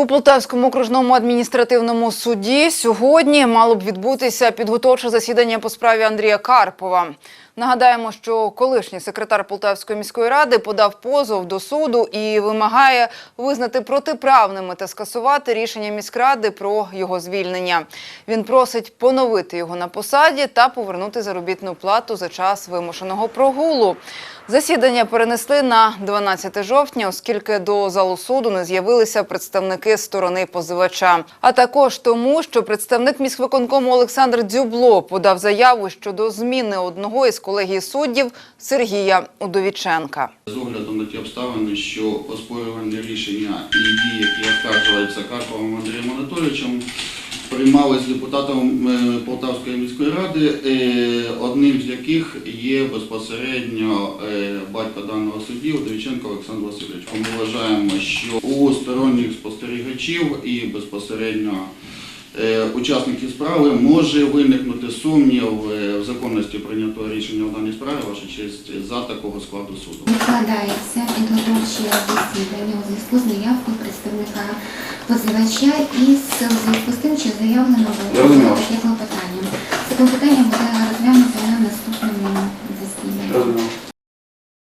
У Полтавському окружному адміністративному суді сьогодні мало б відбутися підготовче засідання по справі Андрія Карпова. Нагадаємо, що колишній секретар Полтавської міської ради подав позов до суду і вимагає визнати протиправними та скасувати рішення міськради про його звільнення. Він просить поновити його на посаді та повернути заробітну плату за час вимушеного прогулу. Засідання перенесли на 12 жовтня, оскільки до залу суду не з'явилися представники сторони позивача. А також тому, що представник міськвиконкому Олександр Дзюбло подав заяву щодо зміни одного із колегії суддів Сергія Удовіченка. З оглядом на ті обставини, що оспорювальне рішення і дії, які оскаржуються Карповим Андрієм Анатолійовичем, приймались депутатом е, Полтавської міської ради, е, одним з яких є безпосередньо е, батько даного судді Удовіченко Олександр Васильович. Ми вважаємо, що у сторонніх спостерігачів і безпосередньо Е, учасників справи може виникнути сумнів е, в законності прийнятого рішення в даній справі, ваша честь, за такого складу суду. Відкладається підготовче засідання у зв'язку з заявкою представника позивача і у зв'язку з тим, що заявлено було питання. Це клопотання буде розглянуто на наступному засіданні.